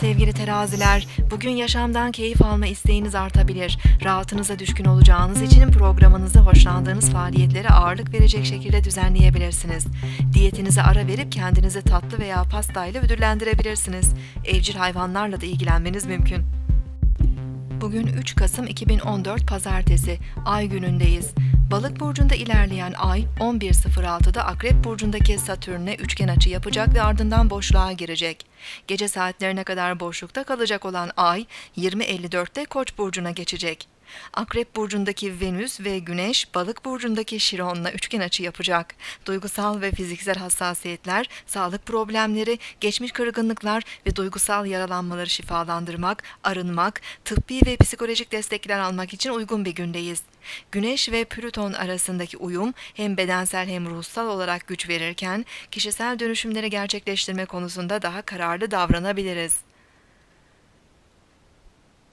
sevgili teraziler. Bugün yaşamdan keyif alma isteğiniz artabilir. Rahatınıza düşkün olacağınız için programınızı hoşlandığınız faaliyetlere ağırlık verecek şekilde düzenleyebilirsiniz. Diyetinize ara verip kendinizi tatlı veya pastayla ödüllendirebilirsiniz. Evcil hayvanlarla da ilgilenmeniz mümkün. Bugün 3 Kasım 2014 Pazartesi, Ay günündeyiz. Balık burcunda ilerleyen Ay 11.06'da Akrep burcundaki Satürn'e üçgen açı yapacak ve ardından boşluğa girecek. Gece saatlerine kadar boşlukta kalacak olan Ay 20.54'te Koç burcuna geçecek. Akrep burcundaki Venüs ve Güneş Balık burcundaki Şiron'la üçgen açı yapacak. Duygusal ve fiziksel hassasiyetler, sağlık problemleri, geçmiş kırgınlıklar ve duygusal yaralanmaları şifalandırmak, arınmak, tıbbi ve psikolojik destekler almak için uygun bir gündeyiz. Güneş ve Plüton arasındaki uyum hem bedensel hem ruhsal olarak güç verirken kişisel dönüşümleri gerçekleştirme konusunda daha kararlı davranabiliriz.